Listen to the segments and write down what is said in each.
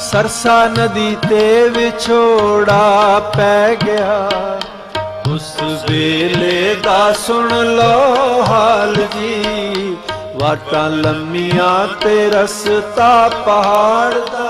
ਸਰਸਾ ਨਦੀ ਤੇ ਵਿਛੋੜਾ ਪੈ ਗਿਆ। ਉਸ ਵੇਲੇ ਦਾ ਸੁਣ ਲੋ ਹਾਲ ਜੀ। ਵਾਟਾਂ ਲੰਮੀਆਂ ਤੇ ਰਸਤਾ ਪਹਾੜ ਦਾ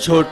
ছুট